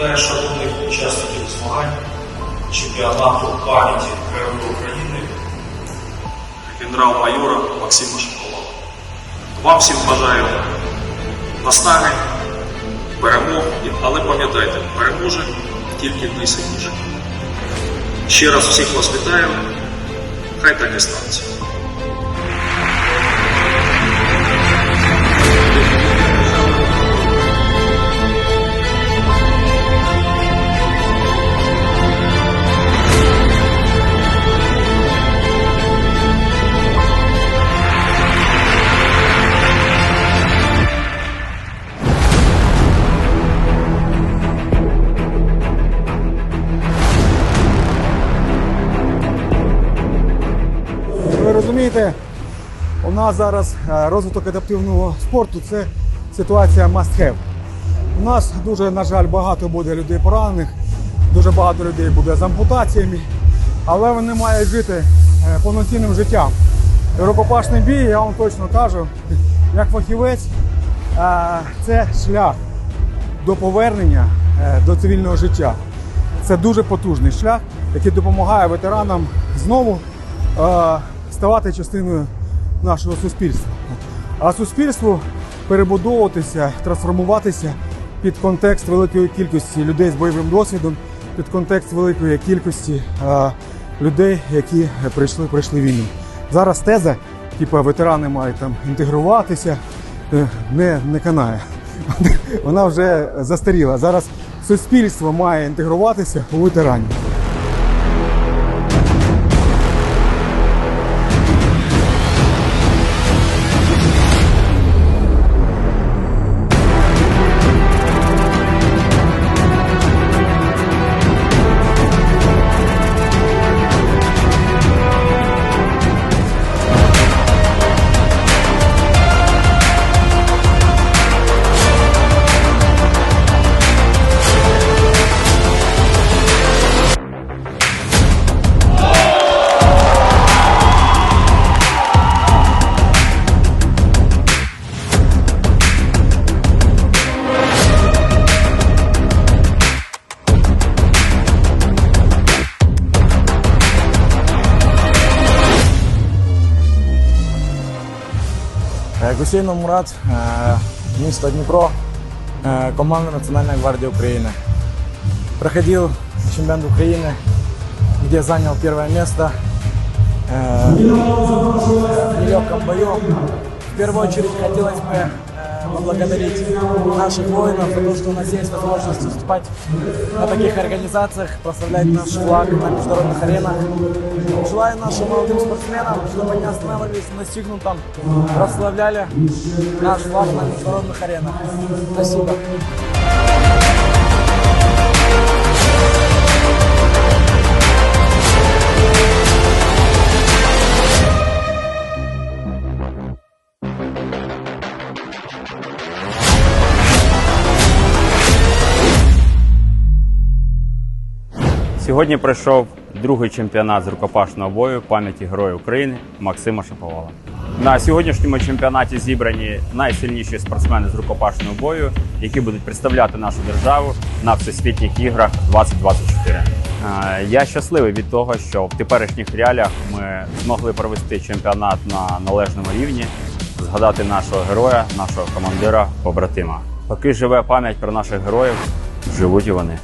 Вітаю шановних учасників змагань чемпіонату пам'яті Героїв України генерал-майора Максима Шоколова. Вам всім бажаю наснаги, перемог, але пам'ятайте, переможе тільки найсильніший. Ще раз всіх вас вітаю. Хай так і станеться. Розумієте, у нас зараз е, розвиток адаптивного спорту це ситуація must have. У нас дуже, на жаль, багато буде людей поранених, дуже багато людей буде з ампутаціями, але вони мають жити е, повноцінним життям. Рукопашний бій, я вам точно кажу, як фахівець, е, це шлях до повернення до цивільного життя. Це дуже потужний шлях, який допомагає ветеранам знову ставати частиною нашого суспільства. А суспільству перебудовуватися, трансформуватися під контекст великої кількості людей з бойовим досвідом, під контекст великої кількості е, людей, які прийшли, прийшли війну. Зараз теза, типу, ветерани мають там інтегруватися, е, не, не канає. Вона вже застаріла. Зараз суспільство має інтегруватися у ветеранів. Гусейнов Мурат, е, місто Дніпро, е, команда Національної гвардії України. Проходил чемпионат Украины, где занял первое место э, в нелегком бою. В первую очередь хотелось бы э, поблагодарить наших воинов за то, что у нас есть возможность выступать на таких организациях, прославлять наш флаг на международных аренах. Желаю нашим молодым спортсменам, чтобы они останавливались на достигнутом, прославляли наш флаг на международных аренах. Спасибо. Сьогодні пройшов другий чемпіонат з рукопашного бою пам'яті Героя України Максима Шаповала. На сьогоднішньому чемпіонаті зібрані найсильніші спортсмени з рукопашного бою, які будуть представляти нашу державу на всесвітніх іграх 2024. Е, Я щасливий від того, що в теперішніх реаліях ми змогли провести чемпіонат на належному рівні, згадати нашого героя, нашого командира, побратима. Поки живе пам'ять про наших героїв, живуть і вони.